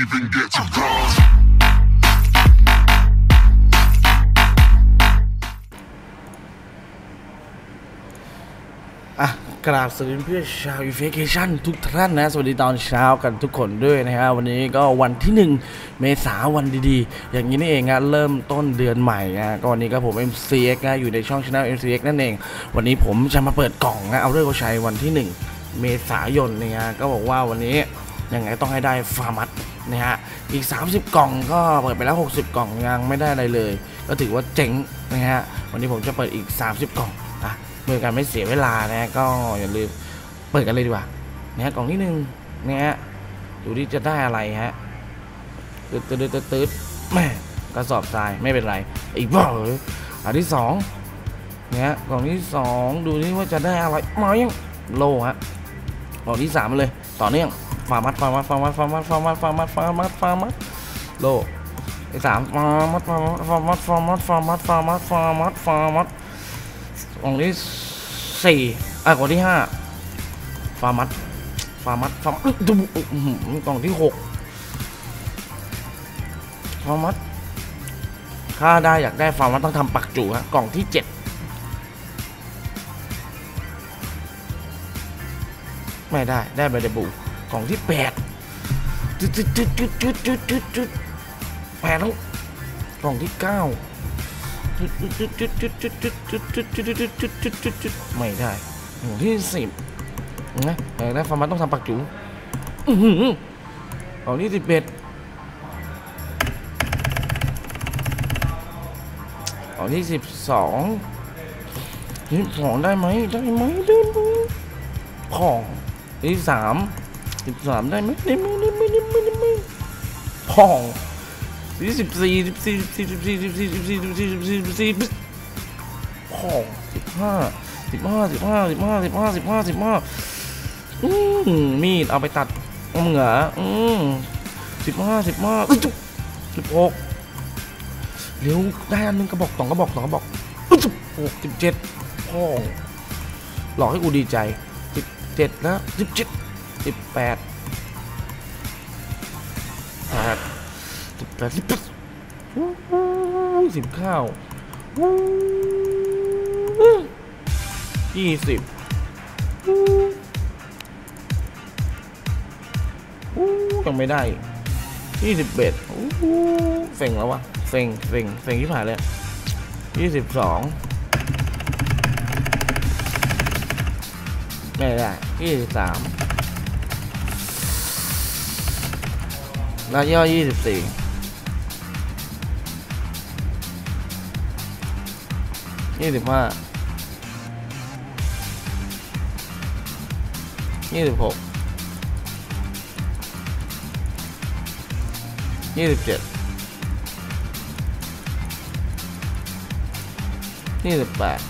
even get to cross. อะกราบสวัสดีเพื่อนชาวอีเฟเคชั่นทุกท่านนะ สวัสดีตอนเช้ากันทุกคนด้วยนะฮะวันนี้ก็วันที่ 1 เมษาวันดีๆ อย่างนี้นี่เองนะเริ่มต้นเดือนใหม่นะก็วันนี้ก็ผม MCX นะอยู่ในช่องช anel MCX นั่นเอง วันนี้ผมจะมาเปิดกล่องนะเอาเรื่องเอาใชัยวันที่ 1 เมษายนนะฮะก็บอกว่าวันนี้ ยังไงต้องให้ได้ฟาร์มัสนะฮะอีก 30 กล่องก็เปิดไปแล้ว 60 กล่องยังไม่ได้อะไรเลย ก็ถือว่าเจ๋งนะฮะวันนี้ผมจะเปิดอีก 30 กล่องอะเพื่อการไม่เสียเวลานะก็อย่าลืมเปิดกันเลยดีกว่านะฮะกล่องที่หนึ่งนะฮะดูที่จะได้อะไรฮะตืดตืดตืดตืดแม่กระสอบทรายไม่เป็นไรอีกบ้าเลยอันที่สองนะฮะกล่องที่สองดูนี่ว่าจะได้อะไรมายังโลฮะกล่องที่สามเลย ต่อเนื่อง ฟาร์มัดฟาร์มัดฟาร์มัดฟาร์มัดฟาร์มัดฟาร์มัดฟาร์มัดฟาร์มัดโลที่สามฟาร์มัดฟาร์มัดฟาร์มัดฟาร์มัดฟาร์มัดฟาร์มัดฟาร์มัดฟาร์มัดกล่องที่สี่อะกล่องที่ห้าฟาร์มัดฟาร์มัดฟาร์มัดดูกล่องที่หกฟาร์มัดถ้าได้อยากได้ฟาร์มัดต้องทำปักจูฮะกล่องที่เจ็ดไม่ได้ได้ใบเดบูก ล่องที่แปดจุดจุดจุดจุดจุดจุดจุดจุดแปดแล้วกล่องที่เก้าไม่ได้หมู่ที่สิบนะอยากได้ฟาร์มันต้องทำปักจูอื้อหือเอาที่สิบเอ็ดเอาที่สิบสองสิบสองได้ไหมได้ไหมได้ไหมของที่สาม สิบสามได้ไหมได้ไหมได้ไหมได้ไหมได้ไหมของสี่สิบสี่สิบสี่สิบสี่สิบสี่สิบสี่สิบสี่สิบสี่สิบสี่สิบสี่อ้สิบห้าสิบห้าสิบห้าสิบห้าสิบห้าสิบห้าสิบห้าอืมมีดเอาไปตัดเหงืออืมสิบห้าสิบห้าจุ๊บสิบหกเร็วได้อันหนึงกระบอกสองกระบอกสองกระบอกสิบหกสิบเจ็ดพ่อหลอกให้กูดีใจสิบเจ็ดแล้วสิบเจ็ด สิบแปดแปดสิบแปดสิบแปดสิบข้าวยี่สิบยังไม่ได้ยี่สิบเบ็ดเซ็งแล้ววะเซ็งเซ็งเซ็งที่ผ่านเลยยี่สิบสองไม่ได้ยี่สิบสาม แล้วย่อยี่สิบสี่ยี่สิบห้ายี่สิบหกยี่สิบเจ็ดยี่สิบแปด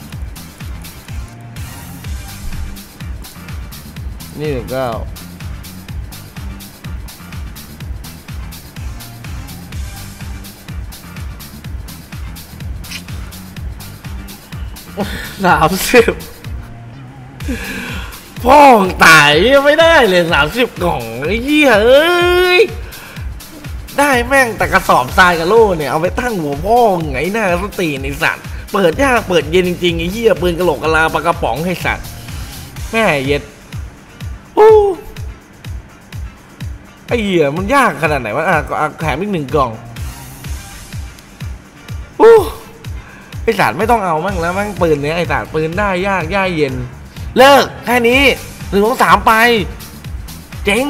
ยี่สิบเก้า สามสิบพ่องตายไม่ได้เลยสามสิบกล่องไอ้เหี้ยเอ้ยได้แม่งแต่กระสอบทรายกับโล่เนี่ย เอาไปตั้งหัวพ่องไงหน้าสตีนไอสัตว์เปิดยากเปิดเย็นจริงๆไอ้เหี้ยปืนกระโหลกกระลาปากระป๋องให้สัตว์แม่เย็ดโอ้ไอ้เหี้ยมันยากขนาดไหนวะอะก็อะแถมอีกหนึ่งกล่องโอ้ ไอสารไม่ต้องเอามั่งแล้วมั่งปืนเนี้ยไอสารปืนได้ยากย่าเย็น เลิกแค่นี้หนึ่งสองสามไป เจ๊ง